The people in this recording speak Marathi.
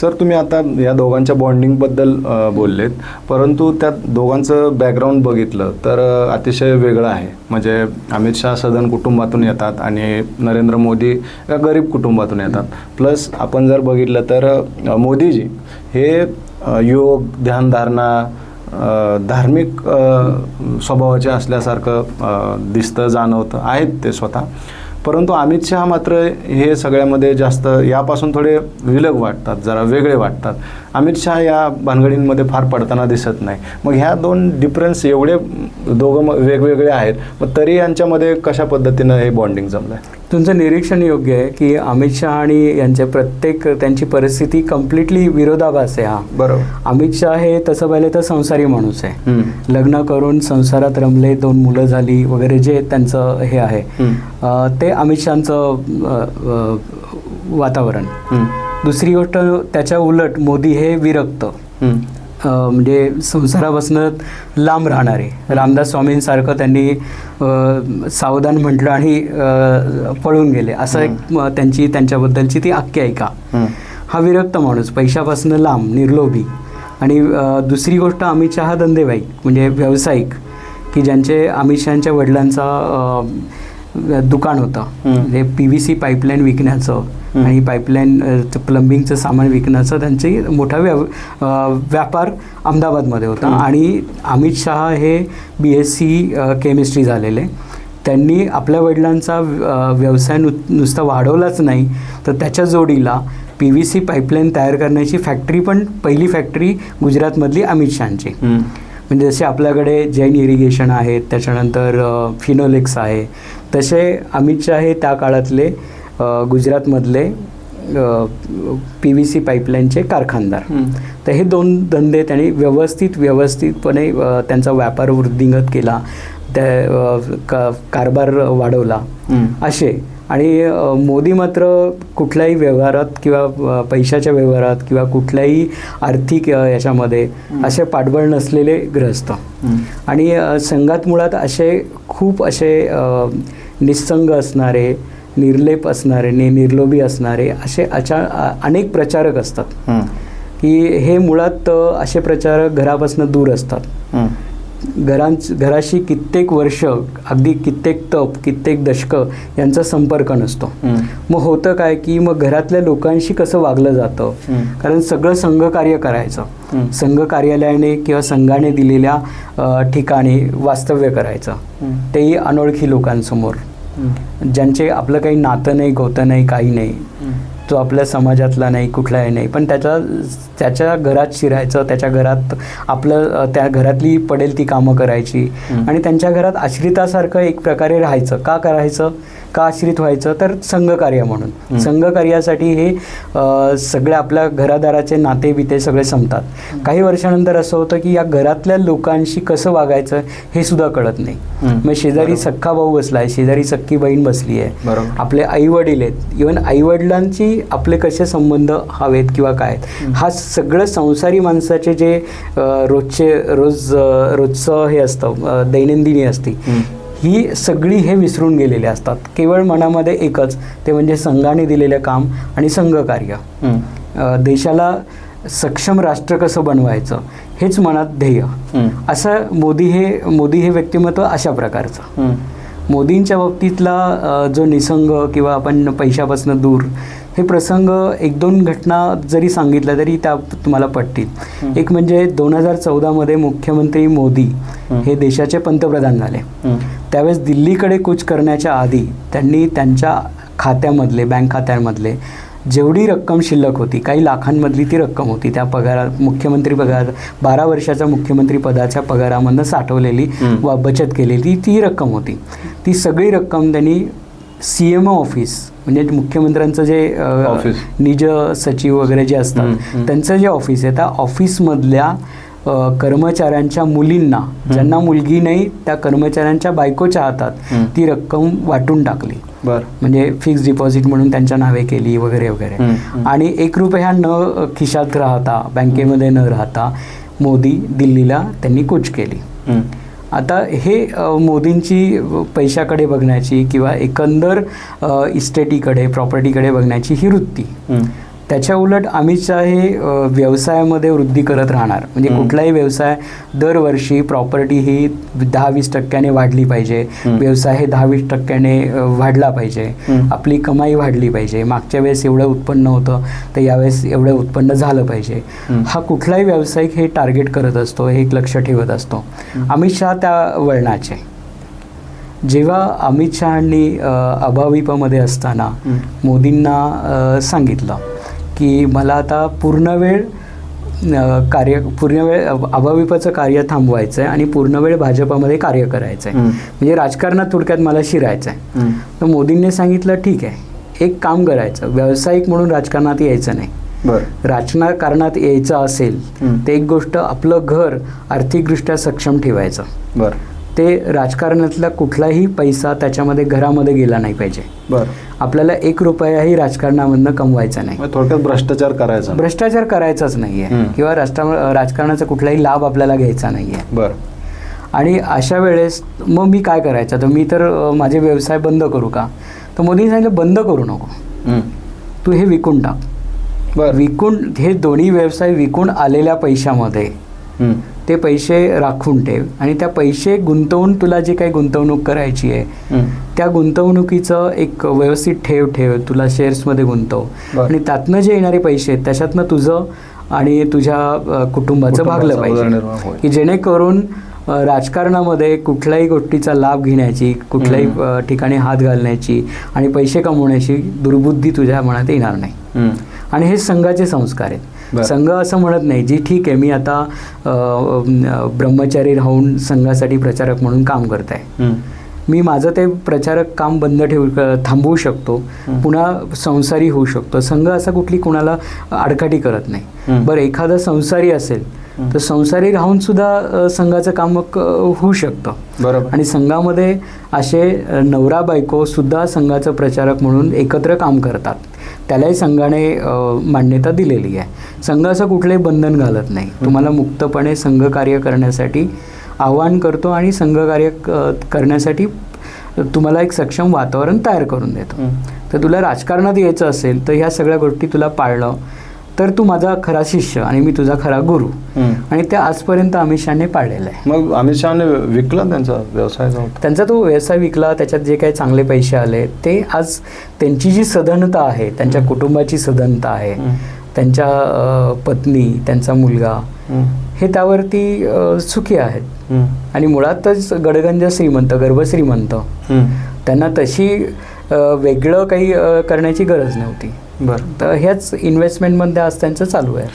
सर तुम्ही आता या दोघांच्या बॉन्डिंगबद्दल बोललेत. परंतु त्या दोघांचं बॅकग्राऊंड बघितलं तर अतिशय वेगळं आहे. म्हणजे अमित शहा सदन कुटुंबातून येतात आणि नरेंद्र मोदी या गरीब कुटुंबातून येतात. प्लस आपण जर बघितलं तर मोदीजी हे योग ध्यानधारणा धार्मिक स्वभावाचे असल्यासारखं दिसतं जाणवतं आहेत ते स्वतः. परंतु अमित शहा मात्र हे सगळ्यामध्ये जास्त यापासून थोडे विलग वाटतात जरा वेगळे वाटतात. अमित शहा या भानगडींमध्ये फार पडताना दिसत नाही. मग ह्या दोन डिफरन्स एवढे दोघं मग वेगवेगळे आहेत मग तरी यांच्यामध्ये कशा पद्धतीनं हे बॉन्डिंग जमलं आहे तुमचं निरीक्षण योग्य आहे की अमित शहा आणि यांचे प्रत्येक त्यांची परिस्थिती कम्प्लिटली विरोधाभास आहे हा. बरोबर. अमित शहा हे तसं पाहिलं तर संसारी माणूस आहे. लग्न करून संसारात रमले दोन मुलं झाली वगैरे जे त्यांचं हे आहे. ते अमित शहाचं वातावरण. दुसरी गोष्ट त्याच्या उलट मोदी हे विरक्त. म्हणजे संसारापासून लांब राहणारे. रामदास स्वामींसारखं त्यांनी सावधान म्हटलं आणि पळून गेले. असं एक त्यांची त्यांच्याबद्दलची ती आख्यायिका. हा विरक्त माणूस पैशापासून लांब निर्लोभी. आणि दुसरी गोष्ट अमित शहा धंदेवाईक म्हणजे व्यावसायिक की ज्यांचे अमित शहाच्या वडिलांचा दुकान होतं. म्हणजे पी व्ही सी पाईपलाईन विकण्याचं. आणि पाईपलाईन प्लंबिंगचं सामान विकण्याचं त्यांचे मोठा व्यव अं, व्यापार अहमदाबादमध्ये होता. आणि अमित शहा हे बी एस सी केमिस्ट्री झालेले त्यांनी आपल्या वडिलांचा व्यवसाय नु नुसता वाढवलाच नाही तर त्याच्या जोडीला पी व्ही सी पाईपलाईन तयार करण्याची फॅक्टरी पण पहिली फॅक्टरी गुजरातमधली अमित शहाची. म्हणजे जसे आपल्याकडे जैन इरिगेशन आहेत त्याच्यानंतर फिनोलेक्स आहे तसे अमित शहा हे त्या काळातले गुजरातमधले पी व्ही सी पाईपलाईनचे कारखानदार. तर हे दोन धंदे त्यांनी व्यवस्थित व्यवस्थितपणे त्यांचा व्यापार वृद्धिंगत केला त्या का कारभार वाढवला. असे आणि मोदी मात्र कुठल्याही व्यवहारात किंवा पैशाच्या व्यवहारात किंवा कुठल्याही आर्थिक याच्यामध्ये असे पाठबळ नसलेले ग्रस्त हम्म. आणि संघात मुळात असे खूप असे निस्संग असणारे निर्लेप असणारे नि निर्लोभी असणारे असे अचा अनेक प्रचारक असतात. की हे मुळात असे प्रचारक घरापासून दूर असतात. घरांच घराशी कित्येक वर्ष अगदी कित्येक तप कित्येक दशकं यांचा संपर्क नसतो. मग होतं काय की मग घरातल्या लोकांशी कसं वागलं जातं. कारण सगळं संघकार्य करायचं. संघ कार्यालयाने किंवा संघाने दिलेल्या ठिकाणी वास्तव्य करायचं. तेही अनोळखी लोकांसमोर. ज्यांचे आपलं काही नातं नाही गोतं नाही काही नाही. तो आपल्या समाजातला नाही कुठलाही नाही. पण त्याच्या त्याच्या घरात शिरायचं त्याच्या घरात आपलं त्या घरातली पडेल ती कामं करायची. आणि त्यांच्या घरात आश्रितासारखं एक प्रकारे राहायचं. का करायचं? का आश्रित व्हायचं तर संघकार्य. म्हणून. संघकार्यासाठी हे सगळे आपल्या घरादाराचे नाते बिते सगळे संपतात. काही वर्षानंतर असं होतं की या घरातल्या लोकांशी कसं वागायचं हे सुद्धा कळत नाही. मग शेजारी. सख्खा भाऊ बसलाय शेजारी सख्खी बहीण बसली आहे. आपले आई वडील आहेत. इवन आई वडिलांची आपले कसे संबंध हवेत किंवा काय हा सगळं संसारी माणसाचे जे रोजचे रोज रोजचं हे असतं दैनंदिनी असते. ही सगळी हे विसरून गेलेले असतात. केवळ मनामध्ये एकच ते म्हणजे संघाने दिलेलं काम आणि संघकार्य. देशाला सक्षम राष्ट्र कसं बनवायचं हेच मनात ध्येय. असं मोदी हे मोदी हे व्यक्तिमत्व अशा प्रकारचं. मोदींच्या बाबतीतला जो निसंग किंवा आपण पैशापासून दूर हे प्रसंग एक दोन घटना जरी सांगितल्या तरी त्या तुम्हाला पटतील. एक म्हणजे दोन हजार चौदामध्ये मुख्यमंत्री मोदी हं. देशाचे पंतप्रधान झाले. त्यावेळेस दिल्लीकडे कूच करण्याच्या आधी त्यांनी त्यांच्या खात्यामधले बँक खात्यांमधले जेवढी रक्कम शिल्लक होती काही लाखांमधली ती रक्कम होती त्या पगारात मुख्यमंत्री पगार बारा वर्षाच्या मुख्यमंत्री पदाच्या पगारामधनं साठवलेली. व बचत केलेली ती रक्कम होती ती सगळी रक्कम त्यांनी सी एम ओ ऑफिस म्हणजे मुख्यमंत्र्यांचं जे. निज सचिव वगैरे जे असतात. त्यांचं जे ऑफिस आहे त्या ऑफिसमधल्या कर्मचाऱ्यांच्या मुलींना ज्यांना मुलगी नाही त्या कर्मचाऱ्यांच्या बायकोच्या हातात. ती रक्कम वाटून टाकली बर म्हणजे फिक्स डिपॉझिट म्हणून त्यांच्या नावे केली वगैरे वगैरे. आणि एक रुपया न खिशात राहता बँकेमध्ये न राहता मोदी दिल्लीला त्यांनी कूच केली. आता हे मोदींची पैशाकडे बघण्याची किंवा एकंदर इस्टेटीकडे प्रॉपर्टीकडे बघण्याची ही वृत्ती. त्याच्या उलट अमित शहा हे व्यवसायामध्ये वृद्धी करत राहणार म्हणजे. कुठलाही व्यवसाय दरवर्षी प्रॉपर्टी ही दहा वीस टक्क्याने वाढली पाहिजे. व्यवसाय हे दहा वीस टक्क्याने वाढला पाहिजे. आपली कमाई वाढली पाहिजे मागच्या वेळेस एवढं उत्पन्न होतं तर यावेळेस एवढं उत्पन्न झालं पाहिजे. हा कुठलाही व्यावसायिक हे टार्गेट करत असतो हे एक लक्ष ठेवत असतो अमित शहा त्या वळणाचे जेव्हा अमित शहांनी अभाविपामध्ये असताना. मोदींना सांगितलं की मला आता पूर्ण वेळ कार्य पूर्ण वेळ अभाविपाचं कार्य थांबवायचं आहे आणि पूर्ण वेळ भाजपामध्ये कार्य करायचं आहे. म्हणजे राजकारणात थोडक्यात मला शिरायचं आहे. तर मोदींनी सांगितलं ठीक आहे. एक काम करायचं. व्यावसायिक म्हणून राजकारणात यायचं नाही. राजकारणात यायचं असेल. तर एक गोष्ट आपलं घर आर्थिकदृष्ट्या सक्षम ठेवायचं. बरं. ते राजकारणातला कुठलाही पैसा त्याच्यामध्ये घरामध्ये गेला नाही पाहिजे. बरं. आपल्याला एक रुपयाही राजकारणामधनं कमवायचा नाही. थोडक्यात भ्रष्टाचार करायचा. भ्रष्टाचार करायचाच नाही आहे हम्म. किंवा राष्ट्र राजकारणाचा कुठलाही लाभ आपल्याला घ्यायचा नाही आहे बरं. आणि अशा वेळेस मग मी काय करायचं? तर मी तर माझे व्यवसाय बंद करू का? तर मोदींनी सांगितलं बंद करू नको. तू हे विकून टाक. बरं. विकून हे दोन्ही व्यवसाय विकून आलेल्या पैशामध्ये. ते पैसे राखून ठेव आणि त्या पैसे गुंतवून तुला जी काही गुंतवणूक करायची आहे. त्या गुंतवणुकीचं एक व्यवस्थित ठेव ठेव तुला शेअर्समध्ये गुंतव. आणि त्यातनं जे येणारे पैसे आहेत त्याच्यातनं तुझं आणि तुझ्या कुटुंबाचं भागलं पाहिजे. की जेणेकरून राजकारणामध्ये कुठल्याही गोष्टीचा लाभ घेण्याची कुठल्याही ठिकाणी हात घालण्याची आणि पैसे कमवण्याची दुर्बुद्धी तुझ्या मनात येणार नाही. आणि हे संघाचे संस्कार आहेत. संघ असं म्हणत नाही जी ठीक आहे मी आता ब्रह्मचारी राहून संघासाठी प्रचारक म्हणून काम करत आहे. मी माझं ते प्रचारक काम बंद ठेवू थांबवू शकतो. पुन्हा संसारी होऊ शकतो संघ असा कुठली कुणाला आडकाठी करत नाही. बरं एखादा संसारी असेल. तर संसारी राहून सुद्धा संघाचं काम होऊ शकतं बरोबर आणि संघामध्ये असे नवरा बायको सुद्धा संघाचं प्रचारक म्हणून एकत्र काम करतात त्यालाही संघाने मान्यता दिलेली आहे. संघ असं कुठलंही बंधन घालत नाही. तुम्हाला मुक्तपणे संघ कार्य करण्यासाठी आवाहन करतो आणि संघ कार्य क- करण्यासाठी तुम्हाला एक सक्षम वातावरण तयार करून देतो. तर तुला राजकारणात यायचं असेल तर ह्या सगळ्या गोष्टी तुला पाळलं तर तू माझा खरा शिष्य आणि मी तुझा खरा गुरु. आणि ते आजपर्यंत अमित शहाने पाळलेलं आहे मग अमित शहाने विकला त्यांचा व्यवसाय त्यांचा तो व्यवसाय विकला त्याच्यात जे काही चांगले पैसे आले ते आज त्यांची जी सधनता आहे त्यांच्या कुटुंबाची सधनता आहे. त्यांच्या पत्नी त्यांचा मुलगा. हे त्यावरती सुखी आहेत. आणि मुळातच गडगंज श्रीमंत गर्भश्रीमंत. त्यांना तशी वेगळं काही करण्याची गरज नव्हती बरं. तर ह्याच इन्व्हेस्टमेंटमध्ये आज त्यांचं चालू आहे.